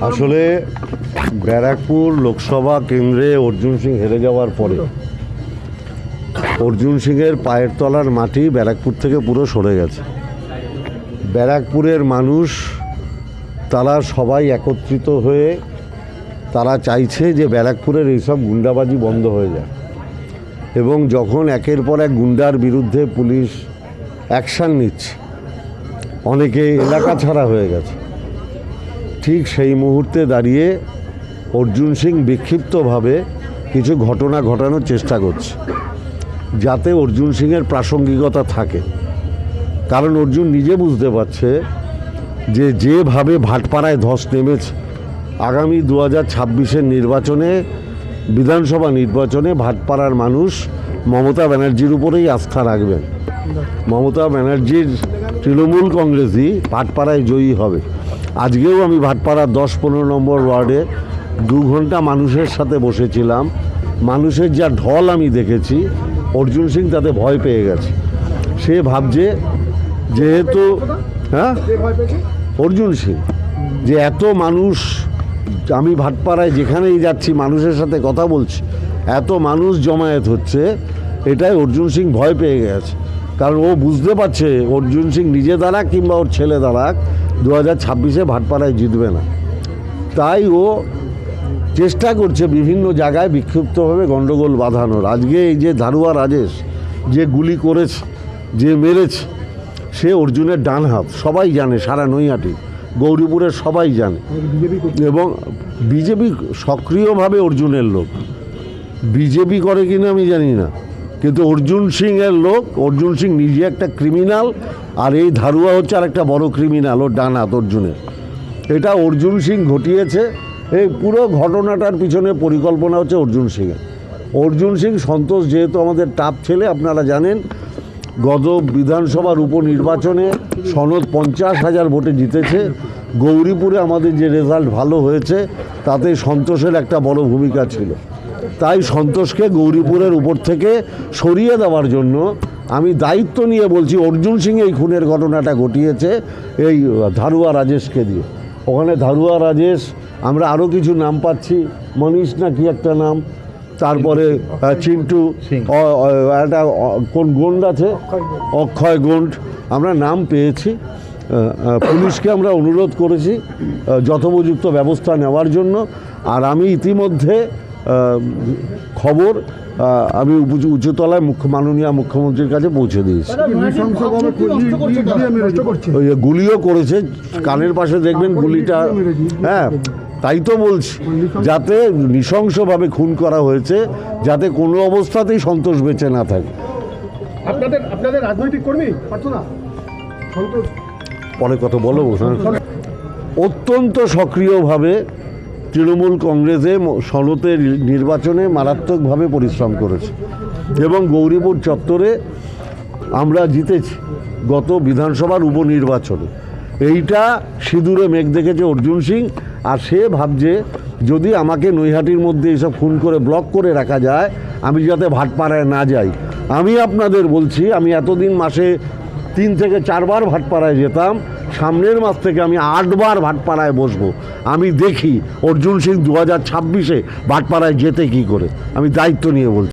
আসলে ব্যারাকপুর লোকসভা কেন্দ্রে অর্জুন সিং হেরে যাওয়ার পরে অর্জুন সিংয়ের পায়ের তলার মাটি ব্যারাকপুর থেকে পুরো সরে গেছে। ব্যারাকপুরের মানুষ তারা সবাই একত্রিত হয়ে তারা চাইছে যে ব্যারাকপুরের এইসব গুন্ডাবাজি বন্ধ হয়ে যায়। এবং যখন একের পর এক গুন্ডার বিরুদ্ধে পুলিশ অ্যাকশান নিচ্ছে অনেকে এলাকা ছাড়া হয়ে গেছে। ঠিক সেই মুহূর্তে দাঁড়িয়ে অর্জুন সিং বিক্ষিপ্তভাবে কিছু ঘটনা ঘটানোর চেষ্টা করছে, যাতে অর্জুন সিংয়ের প্রাসঙ্গিকতা থাকে। কারণ অর্জুন নিজে বুঝতে পারছে যে যেভাবে ভাটপাড়ায় ধস নেমেছে, আগামী দু হাজার ছাব্বিশের নির্বাচনে, বিধানসভা নির্বাচনে ভাটপাড়ার মানুষ মমতা ব্যানার্জির উপরেই আস্থা রাখবেন। মমতা ব্যানার্জির তৃণমূল কংগ্রেসই ভাটপাড়ায় জয়ী হবে। আজকেও আমি ভাটপাড়ার দশ পনেরো নম্বর ওয়ার্ডে দু ঘণ্টা মানুষের সাথে বসেছিলাম। মানুষের যা ঢল আমি দেখেছি, অর্জুন সিং তাতে ভয় পেয়ে গেছে। সে ভাবছে, যেহেতু হ্যাঁ? অর্জুন সিং, যে এত মানুষ, আমি ভাটপাড়ায় যেখানেই যাচ্ছি, মানুষের সাথে কথা বলছি, এত মানুষ জমায়েত হচ্ছে, এটাই অর্জুন সিং ভয় পেয়ে গেছে। কারণ ও বুঝতে পারছে, অর্জুন সিং নিজে দাঁড়াক কিংবা ওর ছেলে দাঁড়াক দু হাজার ছাব্বিশে ভাটপাড়ায় জিতবে না। তাই ও চেষ্টা করছে বিভিন্ন জায়গায় বিক্ষিপ্তভাবে গণ্ডগোল বাঁধানোর। আজকে এই যে ধারুয়া রাজেশ যে গুলি করেছে, যে মেরেছে, সে অর্জুনের ডান হাত, সবাই জানে, সারা নৈহাটি, গৌরীপুরের সবাই জানে। এবং বিজেপি সক্রিয়ভাবে অর্জুনের লোক। বিজেপি করে কিনা আমি জানি না। কিন্তু অর্জুন সিং এর লোক, অর্জুন সিং নিজে একটা ক্রিমিনাল আর এই ধারুয়া হচ্ছে আর একটা বড় ক্রিমিনাল ও ডান অর্জুনের। এটা অর্জুন সিং ঘটিয়েছে, এই পুরো ঘটনাটার পিছনে পরিকল্পনা হচ্ছে অর্জুন সিংয়ের। অর্জুন সিং সন্তোষ যেহেতু আমাদের টাপ ছেলে, আপনারা জানেন গত বিধানসভার উপনির্বাচনে সনদ পঞ্চাশ হাজার ভোটে জিতেছে। গৌরীপুরে আমাদের যে রেজাল্ট ভালো হয়েছে, তাতে সন্তোষের একটা বড় ভূমিকা ছিল। তাই সন্তোষকে গৌরীপুরের উপর থেকে সরিয়ে দেওয়ার জন্য আমি দায়িত্ব নিয়ে বলছি অর্জুন সিং এই খুনের ঘটনাটা ঘটিয়েছে এই ধারুয়া রাজেশকে দিয়ে। ওখানে ধারুয়া রাজেশ আমরা আরও কিছু নাম পাচ্ছি মনীষ না কি একটা নাম? তারপরে চিন্টু একটা কোন গন্ড আছে? অক্ষয় গন্ড। আমরা নাম পেয়েছি পুলিশকে আমরা অনুরোধ করেছি যথোপযুক্ত ব্যবস্থা নেওয়ার জন্য। আর আমি ইতিমধ্যে খবর আমি উঁচু উঁচুতলায় মুখ্য মাননীয় মুখ্যমন্ত্রীর কাছে পৌঁছে দিয়েছি। ওই গুলিও করেছে কানের পাশে দেখবেন গুলিটা হ্যাঁ তাই তো বলছি। যাতে নৃশংসভাবে খুন করা হয়েছে যাতে কোনো অবস্থাতেই সন্তোষ বেঁচে না থাকে। আপনাদের আপনাদের রাজনৈতিক কর্মী? পারতো না সন্তোষ। পরে কথা বলো হ্যাঁ। অত্যন্ত সক্রিয়ভাবে তৃণমূল কংগ্রেসে সনতের নির্বাচনে মারাত্মকভাবে পরিশ্রম করেছে। এবং গৌরীপুর চত্বরে আমরা জিতেছি গত বিধানসভার উপনির্বাচনে। এইটা সিঁদুরে মেঘ দেখেছে অর্জুন সিং, আর সে ভাবছে, যদি আমাকে নৈহাটির মধ্যে এইসব খুন করে ব্লক করে রাখা যায়, আমি যাতে ভাটপাড়ায় না যাই। আমি আপনাদের বলছি, আমি এতদিন মাসে তিন থেকে চারবার ভাটপাড়ায় যেতাম, সামনের মাস থেকে আমি আটবার ভাটপাড়ায় বসবো। আমি দেখি অর্জুন সিং দু হাজার ছাব্বিশে ভাটপাড়ায় যেতে কী করে। আমি দায়িত্ব নিয়ে বলছি।